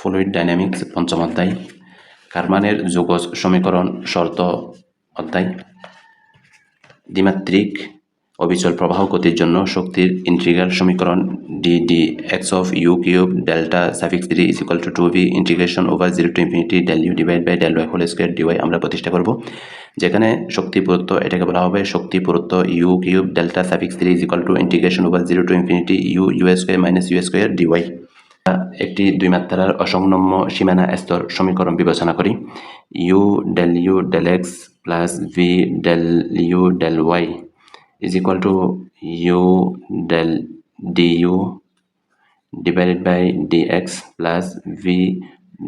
Fluid dynamics পঞ্চম অধ্যায়, কারমানের যৌগজ সমীকরণ শর্ত অধ্যায়। দ্বিমাত্রিক অবিচল প্রবাহ গতির জন্য শক্তির ইন্টিগ্রাল সমীকরণ D D X of U cube delta suffix three is equal to two V integration over zero to infinity del U divide by del Y whole square DY আমরা প্রতিষ্ঠা করব। যেখানে শক্তি পুরুত্ব, এটাকে বলা হবে শক্তি পুরুত্ব u cube delta suffix three is equal to integration over zero to infinity u u square minus u square dy একটি দুই মাত্রার অসংনম্য সীমানা স্তর সমীকরণ বিবেচনা করি। U del U del X plus V del U del Y is equal to u del du divided by dx plus v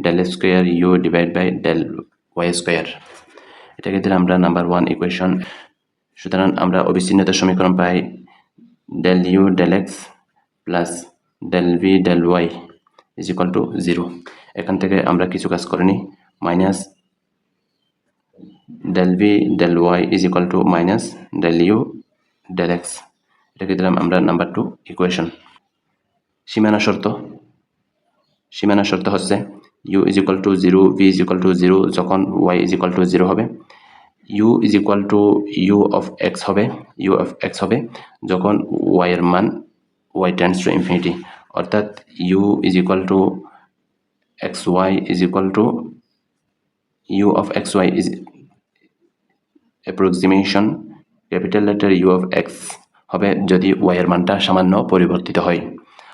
del square u divided by del y square এটাকে দিলে আমরা নাম্বার ওয়ান ইকুয়েশন সুতরাং আমরা অবিচ্ছিন্নতার সমীকরণ পাই del u del x plus del v del y is equal to zero এখান থেকে আমরা কিছু কাজ করে নিই minus del v del y is equal to minus del u del x এটাকে দিলাম আমরা নাম্বার টু ইকুয়েশন সীমানা শর্ত। সীমানা শর্ত হচ্ছে u is equal to zero v is equal to zero যখন y is equal to zero হবে। U is equal to u of x হবে। ইউ অফ এক্স হবে। যখন ওয়াইয়ের মান ওয়াই টেন্স টু ইনফিনিটি অর্থাৎ u is equal to x y is equal to u of x y is approximation capital letter U of x হবে যদি ওয়াইয়ের মানটা সামান্য পরিবর্তিত হয়।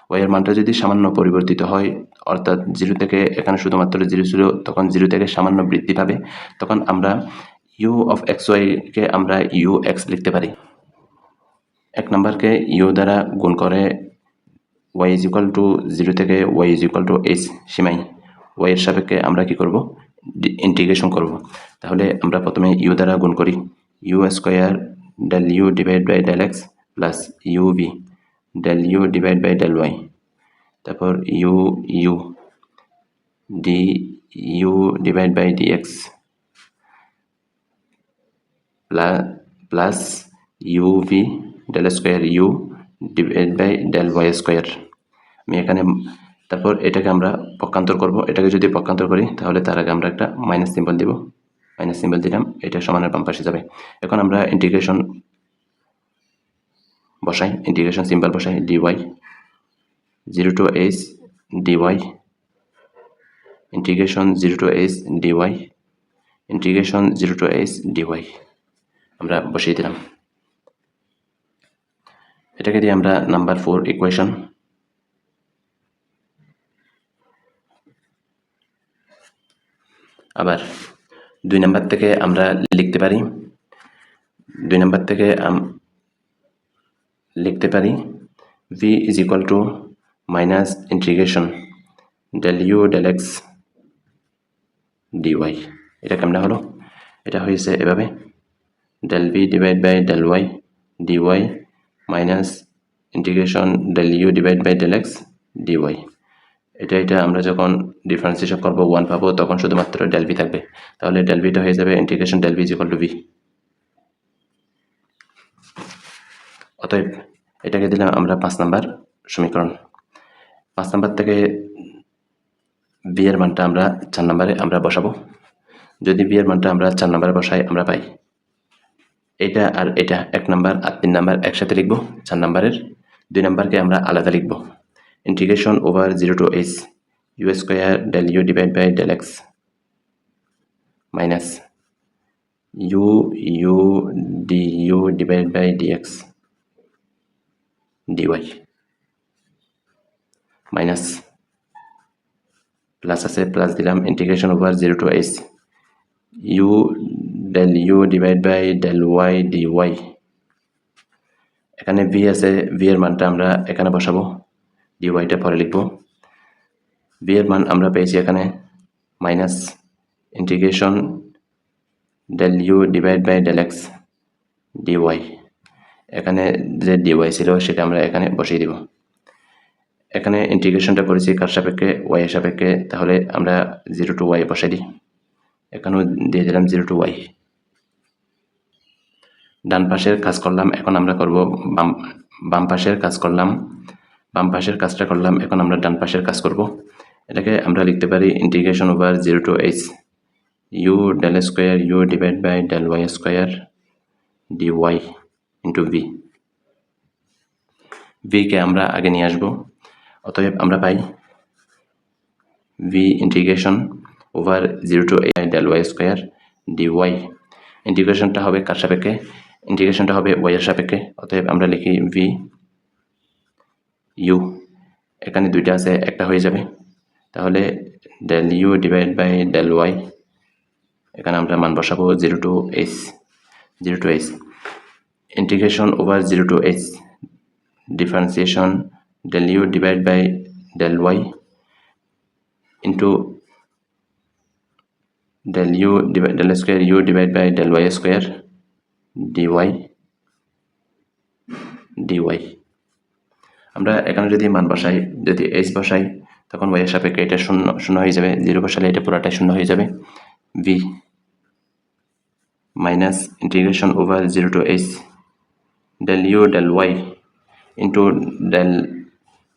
ওয়াইয়ের মানটা যদি সামান্য পরিবর্তিত হয়, অর্থাৎ জিরো থেকে এখানে শুধুমাত্র জিরো ছিল, তখন জিরো থেকে সামান্য বৃদ্ধি পাবে, তখন আমরা ইউ অফ এক্স ওয়াইকে আমরা ইউ এক্স লিখতে পারি। এক নম্বরকে ইউ দ্বারা গুণ করে y is equal to zero থেকে y is equal to h সীমাই ওয়াইয়ের সাপেক্ষে আমরা কি করব? ইন্টিগ্রেশন করব। তাহলে আমরা প্রথমে ইউ দ্বারা গুণ করি। U square del u divided by del x plus uv del u divided by del y তারপর u u d u divided by dx plus uv del square u divided by del y square আমি এখানে তারপর এটাকে আমরা পক্ষান্তর করব। এটাকে যদি পক্ষান্তর করি, তাহলে তার আগে আমরা একটা মাইনাস সিম্বল দেব। মাইনাস সিম্বল দিলাম, এটা সমানের বাম পাশে যাবে। এখন আমরা ইন্টিগ্রেশন বসাই। ইন্টিগ্রেশন সিম্বল বসাই dy zero to h dy integration zero to h dy integration zero to h dy আমরা বসিয়ে দিলাম। এটাকে দিয়ে আমরা নাম্বার ফোর ইকুয়েশন আবার দুই নাম্বার থেকে আমরা লিখতে পারি, দুই নাম্বার থেকে লিখতে পারি v is equal to minus integration del u del x dy এটা কেমন হলো? এটা হয়েছে এভাবে del v divide by del y dy minus integration del u divide by del x dy এটা এটা আমরা যখন ডিফারেন্সিয়েশন করব ওয়ান পাবো, তখন শুধুমাত্র ডেল ভি থাকবে। তাহলে ডেল ভিটা হয়ে যাবে integration del v is to v অতএব এটাকে দিলাম আমরা পাঁচ নাম্বার সমীকরণ। পাঁচ নাম্বার থেকে বি এর মানটা আমরা চার নাম্বারে আমরা বসাবো। যদি বি এর মানটা আমরা চার নাম্বারে বসাই, আমরা পাই। এটা আর এটা, এক নাম্বার আর তিন নাম্বার একসাথে লিখব, চার নাম্বারের। দুই নাম্বারকে আমরা আলাদা লিখব। Integration over zero to h u square del u divide by del x minus u u d u divide by d dx dy minus plus আছে প্লাস দিলাম। Integration over zero to h u del u divide by y d y এখানে v আছে v এর মানটা আমরা এখানে বসাবো D ওয়াইটা পরে লিখব। ভি এর মান আমরা পেয়েছি এখানে minus integration del u divide by x d y এখানে যে ডিওয়াই ছিল সেটা আমরা এখানে বসিয়ে দিব। এখানে ইন্টিগ্রেশনটা করেছি কার সাপেক্ষে? ওয়াই এর সাপেক্ষে। তাহলে আমরা জিরো টু ওয়াই বসাই দিই। এখানেও দিয়ে দিলাম জিরো টু ওয়াই ডান পাশের কাজ করলাম, এখন আমরা করব বাম বাম পাশের কাজ করলাম, বাম পাশের কাজটা করলাম, এখন আমরা ডান পাশের কাজ করব। এটাকে আমরা লিখতে পারি integration over zero to h u del square u divide by del y square d y into v V K আমরা আগে নিয়ে আসব, অতএব আমরা পাই v integration over zero to a del y square d y ইন্টিগ্রেশনটা হবে কার সাপেক্ষে? ইন্টিগ্রেশনটা হবে ওয়াইয়ের সাপেক্ষে, অতএব আমরা লিখি ভি ইউ এখানে দুইটা আছে, একটা হয়ে যাবে। তাহলে del u divide by del y এখানে আমরা মান বসাবো zero to h zero to h integration over zero to h differentiation del u divide by del y into del u divided del square u divided by del y square dy dy. আমরা এখানে যদি মান বসাই, যদি H বসাই, তখন এর সাপেক্ষে এটা শূন্য শূন্য হয়ে যাবে। জিরো বসালে এটা পুরাটাই শূন্য হয়ে যাবে। v minus integration over zero to h del u del y into del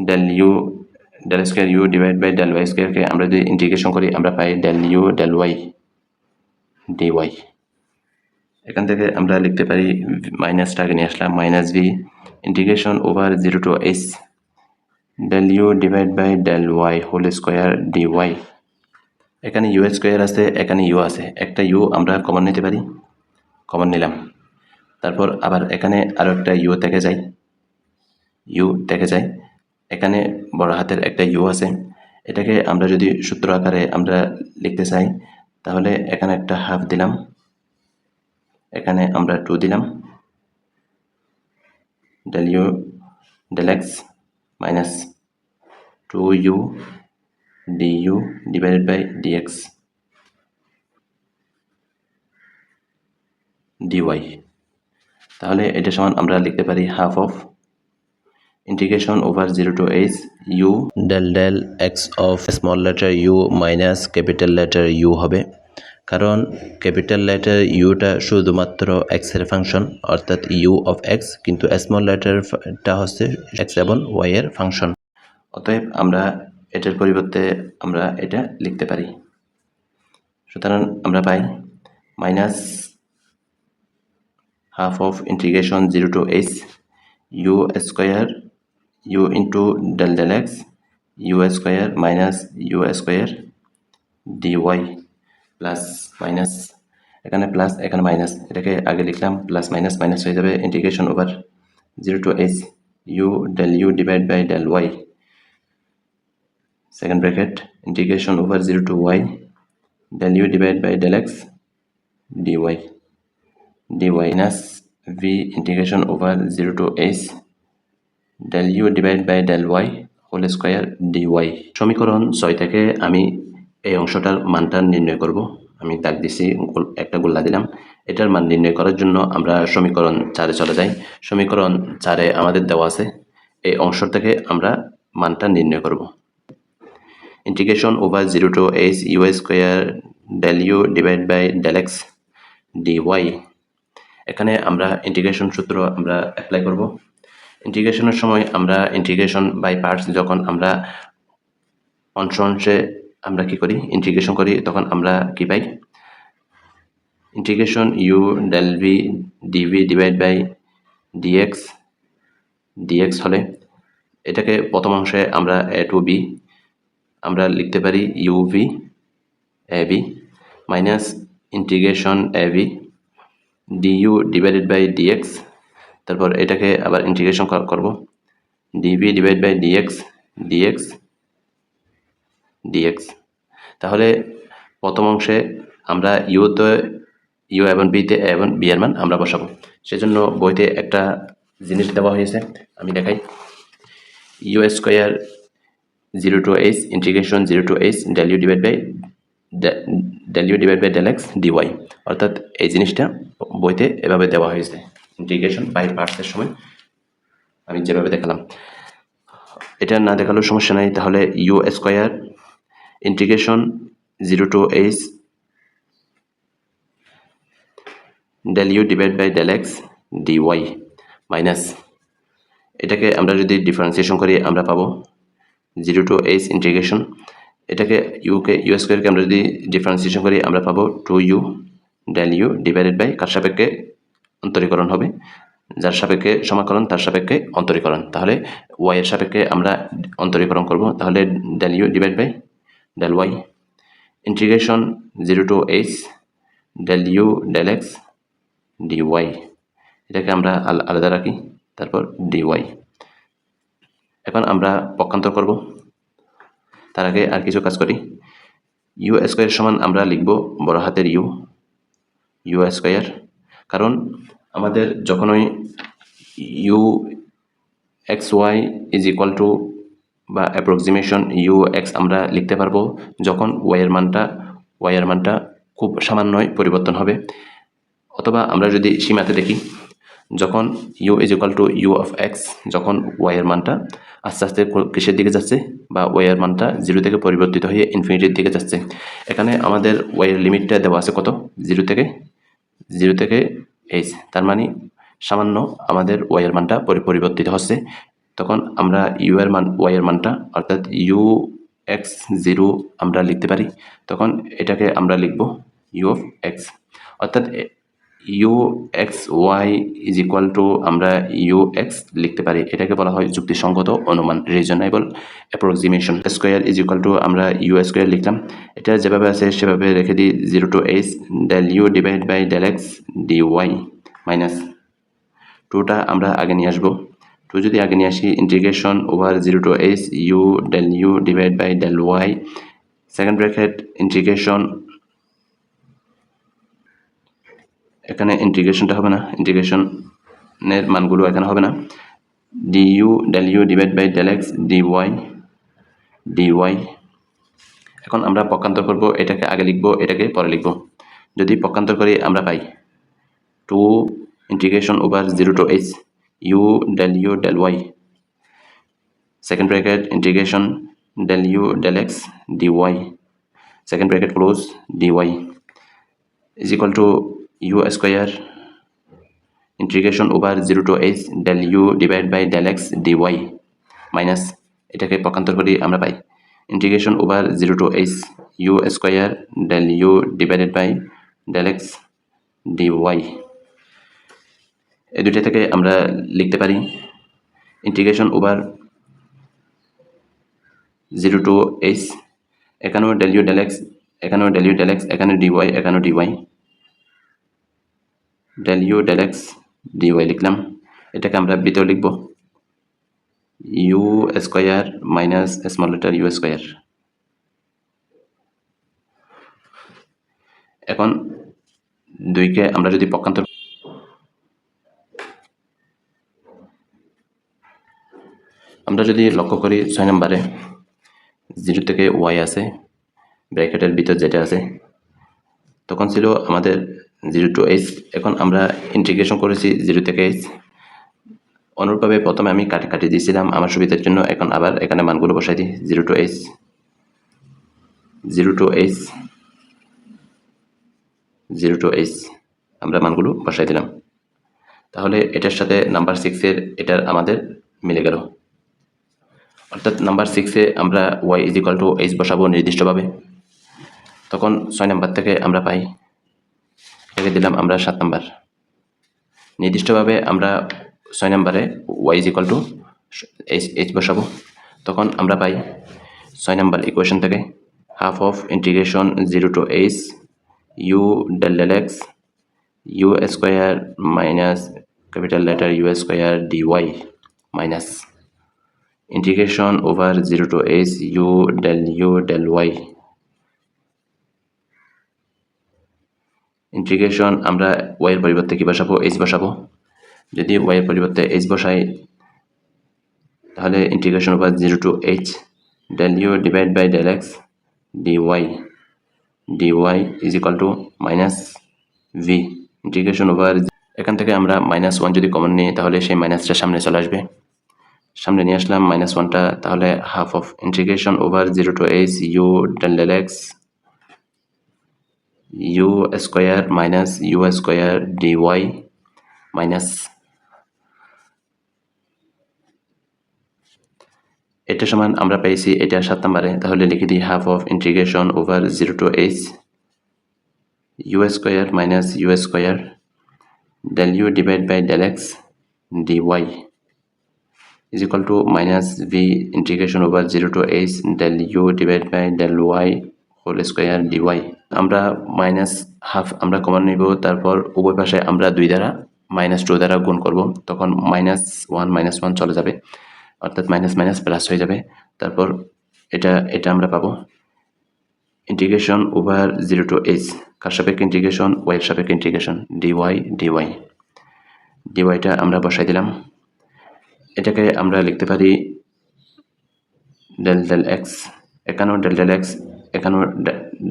del u del square u divide by del y স্কোয়ারকে আমরা যদি ইন্টিগ্রেশন করি, আমরা পাই del u del y dy এখান থেকে আমরা লিখতে পারি মাইনাসটা আগে নিয়ে আসলাম minus v integration over zero to h del u divide by del y whole square d y এখানে ইউ স্কোয়ার আছে, এখানে ইউ আছে, একটা ইউ আমরা কমন নিতে পারি কমন নিলাম। তারপর আবার এখানে আরও একটা ইউ থেকে যাই ইউ থেকে যায় এখানে বড় হাতের একটা ইউ আছে। এটাকে আমরা যদি সূত্র আকারে আমরা লিখতে চাই, তাহলে এখানে একটা হাফ দিলাম। এখানে আমরা টু দিলাম। Del u del x minus two u d u divided by dx dy তাহলে এটা সমান আমরা লিখতে পারি half of integration over 0 to h u del del x of small letter u minus capital letter U হবে। কারণ capital letter ইউটা শুধুমাত্র এক্সের ফাংশন অর্থাৎ ইউ অফ এক্স কিন্তু স্মল লেটারটা হচ্ছে x এবং এর ফাংশন অতএব আমরা এটার পরিবর্তে আমরা এটা লিখতে পারি। সুতরাং আমরা পাই minus half of integration zero to h u square u into del del x u square minus u square d y plus minus এখানে প্লাস এখানে মাইনাস এটাকে আগে লিখলাম প্লাস মাইনাস মাইনাস হয়ে যাবে integration over zero to h u del u divide by del y second bracket integration over 0 to y del u divided by del x dy dy minus v integration over 0 to h del u divided by del y whole square dy সমীকরণ ছয় থেকে আমি এই অংশটার মানটা নির্ণয় করব। আমি দাগ দিছি একটা গোল্লা দিলাম। এটার মান নির্ণয় করার জন্য আমরা সমীকরণ চারে চলে যাই। সমীকরণ চারে আমাদের দেওয়া আছে। এই অংশ থেকে আমরা মানটা নির্ণয় করব। Integration over 0 to h u square del u divided by del x dy এখানে আমরা ইন্টিগ্রেশন সূত্র আমরা অ্যাপ্লাই করব। ইন্টিগ্রেশনের সময় আমরা ইন্টিগ্রেশন বাই পার্টস যখন আমরা অংশ অংশে আমরা কি করি? ইন্টিগ্রেশন করি, তখন আমরা কি পাই? Integration u del v dv divide by dx dx হলে এটাকে প্রথম অংশে আমরা এ টু বি আমরা লিখতে পারি uv a b minus integration a b du divided by dx তারপর এটাকে আবার ইন্টিগ্রেশন করব। Dv divide by dx dx dx তাহলে প্রথম অংশে আমরা ইউতে ইউ এবং বিতে এবং বি এর মান আমরা বসাবো। সেজন্য বইতে একটা জিনিস দেওয়া হয়েছে, আমি দেখাই। U square zero to h integration zero to h del u divide by del u divide by del x dy অর্থাৎ এই জিনিসটা বইতে এভাবে দেওয়া হয়েছে ইন্টিগ্রেশন বাই পার্টসের সময়। আমি যেভাবে দেখালাম। এটা না দেখালেও সমস্যা নাই, তাহলে u square integration zero to h del u divide by del x dy minus এটাকে আমরা যদি ডিফারেন্সিয়েশন করি, আমরা পাবো জিরো টু এইচ ইন্টিগ্রেশন এটাকে ইউকে ইউ স্কোয়ারকে আমরা যদি ডিফারেন্সিয়েশন করি, আমরা পাবো two u del u divided by কার সাপেক্ষে অন্তরীকরণ হবে? যার সাপেক্ষে সমাকলন, তার সাপেক্ষে অন্তরীকরণ। তাহলে ওয়াই এর সাপেক্ষে আমরা অন্তরীকরণ করব। তাহলে del u divide by del y integration zero to h del u del x y এটাকে আমরা আল- আলাদা রাখি, তারপর ওয়াই এখন আমরা পক্ষান্তর করব। তার আগে আর কিছু কাজ করি। ইউ স্কোয়ার সমান আমরা লিখব বড় হাতের ইউ ইউ স্কোয়ার কারণ আমাদের যখনই u x y is equal to বা অ্যাপ্রক্সিমেশন ইউ এক্স আমরা লিখতে পারব যখন ওয়াইয়ের মানটা ওয়াইয়ের মানটা খুব সামান্যই পরিবর্তন হবে। অথবা আমরা যদি সীমাতে দেখি, যখন u is equal to u of x যখন ওয়াইয়ের মানটা আস্তে আস্তে কিসের দিকে যাচ্ছে বা ওয়াইয়ের মানটা জিরো থেকে পরিবর্তিত হয়ে ইনফিনিটির দিকে যাচ্ছে। এখানে আমাদের ওয়াইয়ের লিমিটটা দেওয়া আছে কত? জিরো থেকে জিরো থেকে এইচ তার মানে সামান্য আমাদের ওয়াইয়ের মানটা পরি- পরিবর্তিত হচ্ছে। তখন আমরা ইউ এর মান ওয়াইয়ের মানটা, অর্থাৎ ইউ এক্স জিরো আমরা লিখতে পারি। তখন এটাকে আমরা লিখব ইউ অফ এক্স অর্থাৎ u x y is equal to আমরা ইউ এক্স লিখতে পারি। এটাকে বলা হয় যুক্তিসঙ্গত অনুমান reasonable approximation square is equal to আমরা ইউ স্কোয়ার লিখলাম। এটা যেভাবে আছে, সেভাবে রেখে দিই। Zero to h del u divide by del x d y minus টুটা আমরা আগে নিয়ে আসব। টু যদি আগে নিয়ে আসি integration over zero to h u del u divide by del y second bracket integration এখানে ইন্টিগ্রেশনটা হবে না ইন্টিগ্রেশনের মানগুলো এখানে হবে না d u del u divide by del x d y d y এখন আমরা পক্ষান্তর করব, এটাকে আগে লিখব, এটাকে পরে লিখব। যদি পক্ষান্তর করি, আমরা পাই। Two integration over zero to h u del u del y second bracket integration del u del x dy second bracket close dy is equal to u square integration over 0 to h del u divided by del x dy minus এটাকে পক্ষান্তর করি আমরা পাই integration over zero to h u square del u divided by del x d y এই দুইটা থেকে আমরা লিখতে পারি integration over zero to h এখানেও ডেল ইউ ডেল এক্স এখানেও ডেল ইউ ডেল এক্স এখানে ডিওয়াই এখানেও ডিওয়াই ডেল ইউ ডিওয়াই লিখলাম। এটাকে আমরা বিতেও লিখব। U square minus small letter u square এখন দুইকে আমরা যদি পক্ষান্তর আমরা যদি লক্ষ্য করি ছয় নম্বরে, জিরো থেকে ওয়াই আছে, ব্র্যাকেটের ভিতর যেটা আছে, তখন ছিল আমাদের জিরো টু এইচ। এখন আমরা ইন্টিগ্রেশন করেছি জিরো থেকে এইচ। অনুরূপভাবে প্রথমে আমি কাটি কাটি দিয়েছিলাম আমার সুবিধার জন্য, এখন আবার এখানে মানগুলো বসাই দিই, zero to h, zero to h, zero to h, আমরা মানগুলো বসাই দিলাম। তাহলে এটার সাথে নাম্বার সিক্সের এটার আমাদের মিলে গেল। অর্থাৎ নাম্বার সিক্সে আমরা y is equal to h বসাবো নির্দিষ্টভাবে। তখন ছয় নাম্বার থেকে আমরা পাই। এটাকে দিলাম আমরা সাত নাম্বার নির্দিষ্টভাবে আমরা ছয় নাম্বারে y is equal to h h বসাবো। তখন আমরা পাই ছয় নাম্বার ইকুয়েশন থেকে half of integration zero to h u del x u square minus capital letter U square d y minus integration over 0 to h, u, del u, del y. Integration আমরা y এর পরিবর্তে কি বসাবো? H বসাবো? যদি এর পরিবর্তে h বসাই, তাহলে integration over zero to h del u divide by del x y d y is equal to minus v integration over এখান থেকে আমরা মাইনাস ওয়ান যদি কমন নিই, তাহলে সেই মাইনাসটা সামনে চলে আসবে। সামনে নিয়ে আসলাম মাইনাস ওয়ানটা তাহলে half of integration over zero to h u del del x u square minus u square d y minus এটা সমান আমরা পেয়েছি, এটা সাত নম্বরে, তাহলে লিখে দিই half of integration over zero to h u square minus u square del u divided by del x dy is equal to minus v integration over 0 to h, del u divided by del y whole square dy. আমরা minus half আমরা common নিব, তারপর উভয় পাশে আমরা দুই দ্বারা minus two দ্বারা গুণ করব, তখন মাইনাস ওয়ান মাইনাস ওয়ান চলে যাবে, অর্থাৎ মাইনাস মাইনাস প্লাস হয়ে যাবে। তারপর এটা এটা আমরা পাবো। Integration over zero to h কার সাপেক্ষে ইন্টিগ্রেশন ওয়াইয়ের সাপেক্ষে ইন্টিগ্রেশন ডিওয়াই ডিওয়াই ডিওয়াইটা আমরা বসাই দিলাম। এটাকে আমরা লিখতে পারি ডেল ডেল এক্স একান্ন ডেল ডেল এক্স একান্ন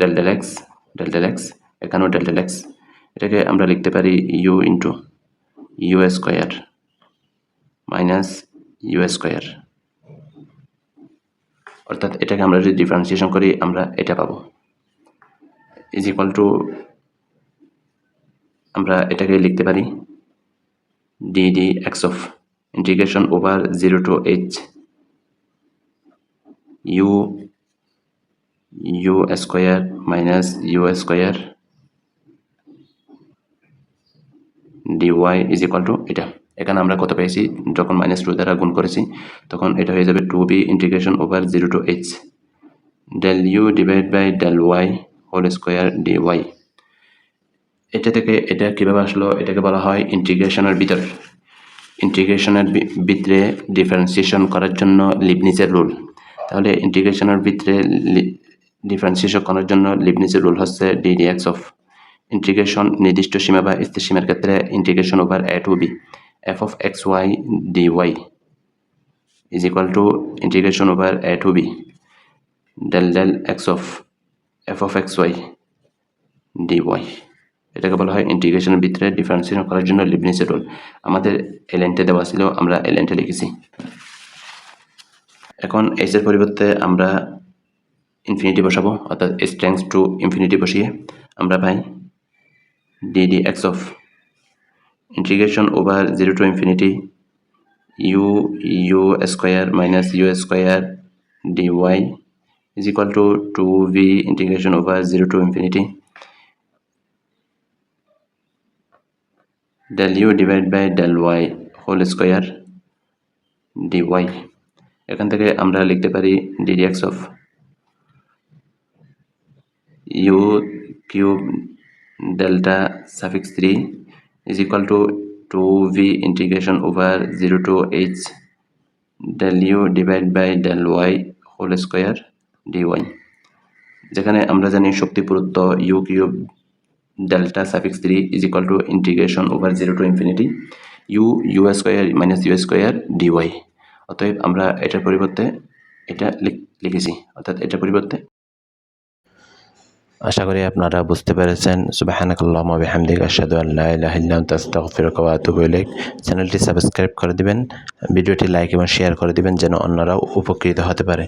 del del x del del x একান্ন ডেল ডেল এক্স এটাকে আমরা লিখতে পারি u into u square minus u square অর্থাৎ এটাকে আমরা যদি ডিফারেন্সিয়েশন করি, আমরা এটা পাবো। ইজ ইকুয়াল টু আমরা এটাকে লিখতে পারি d d x of integration over zero to h u u square minus u square d y is equal to এটা এখানে আমরা কত পেয়েছি? যখন মাইনাস টু দ্বারা গুণ করেছি, তখন এটা হয়ে যাবে two b integration over zero to h del u divide by del y whole square d y এটা থেকে এটা কীভাবে আসলো? এটাকে বলা হয় ইন্টিগ্রেশনের ভিতর। ইন্টিগ্রেশনের ভিতরে ডিফারেন্সিয়েশন করার জন্য লিবনিসের রুল তাহলে ইন্টিগ্রেশনের ভিতরে ডিফারেন্সিয়েশন করার জন্য লিবনিসের রুল হচ্ছে d d x of integration নির্দিষ্ট সীমা বা স্থির সীমার ক্ষেত্রে integration over a to b f of x y d y is equal to integration over a to b del del x of f of x y d y এটাকে বলা হয় ইন্টিগ্রেশনের ভিতরে ডিফারেন্সিয়েশন করার জন্য লিবনিসের রুল আমাদের এলেন্টে দেওয়া ছিল, আমরা এলেন্টে লিখেছি। এখন এইচ এর পরিবর্তে আমরা ইনফিনিটি বসাবো, অর্থাৎ এস টেন্স টু ইনফিনিটি বসিয়ে আমরা পাই d d x of integration over zero to infinity u u square minus u square d y is equal to two v integration over zero to infinity del u divide by del y whole square dy. এখান থেকে আমরা লিখতে পারি ddx of u cube delta suffix three is equal to two v integration over zero to h del u divide by del y whole square d y যেখানে আমরা জানি শক্তি পুরুত্ব u cube delta suffix 3 is equal to integration over 0 to infinity, u u square minus u square d y অতএব আমরা এটার পরিবর্তে এটা লিখেছি। অর্থাৎ এটার পরিবর্তে আশা করি আপনারা বুঝতে পেরেছেন। সুবাহানাকাল্লাহুম্মা বিহামদিকা আশহাদু আন লা ইলাহা ইল্লা আনতা, আস্তাগফিরুকা ওয়া আতুবু ইলাইক। চ্যানেলটি সাবস্ক্রাইব করে দিবেন। ভিডিওটি লাইক এবং শেয়ার করে দিবেন যেন অন্যরাও উপকৃত হতে পারে।